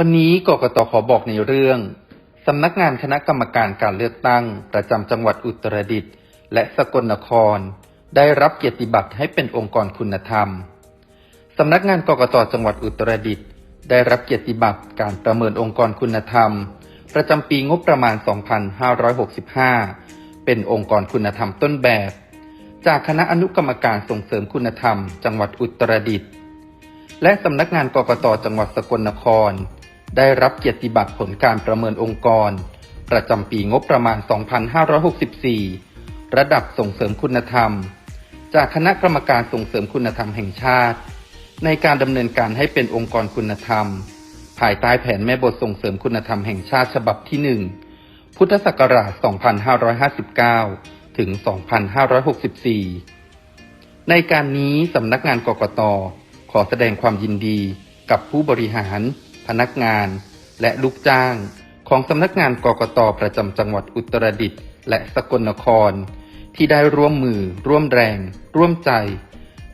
วันนี้กกตขอบอกในเรื่องสำนักงานคณะกรรมการการเลือกตั้ง ประจำจังหวัดอุตรดิตถ์และสกลนคร ได้รับเกียรติบัตรให้เป็นองค์กรคุณธรรมสำนักงานกกตจังหวัดอุตรดิตถ์ได้รับเกียรติบัตรการประเมินองค์กรคุณธรรม ประจำปีงบประมาณ 2565 เป็นองค์กรคุณธรรมต้นแบบ จากคณะอนุกรรมการส่งเสริมคุณธรรม จังหวัดอุตรดิตถ์และสำนักงานกกตจังหวัดสกลนคร ได้รับเกียรติบัตรผลการประเมินองค์กร ประจำปีงบประมาณ 2564 ระดับส่งเสริมคุณธรรม จากคณะกรรมการส่งเสริมคุณธรรมแห่งชาติ ในการดำเนินการให้เป็นองค์กรคุณธรรม ภายใต้แผนแม่บทส่งเสริมคุณธรรมแห่งชาติฉบับที่ 1 พุทธศักราช 2559 ถึง 2564 ในการนี้สำนักงานกกตขอแสดงความยินดีกับผู้บริหาร พนักงาน และลูกจ้าง ของสำนักงานกกตประจำจังหวัดอุตรดิตถ์และสกลนคร ที่ได้ร่วมมือ ร่วมแรง ร่วมใจ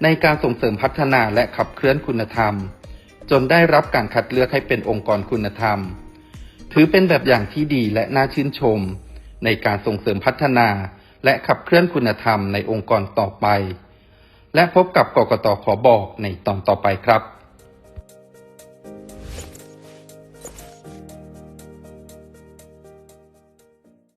ในการส่งเสริมพัฒนาและขับเคลื่อนคุณธรรม จนได้รับการคัดเลือกให้เป็นองค์กรคุณธรรม ถือเป็นแบบอย่างที่ดีและน่าชื่นชม ในการส่งเสริมพัฒนาและขับเคลื่อนคุณธรรมในองค์กรต่อไป และพบกับกกตขอบอกในตอนต่อไปครับ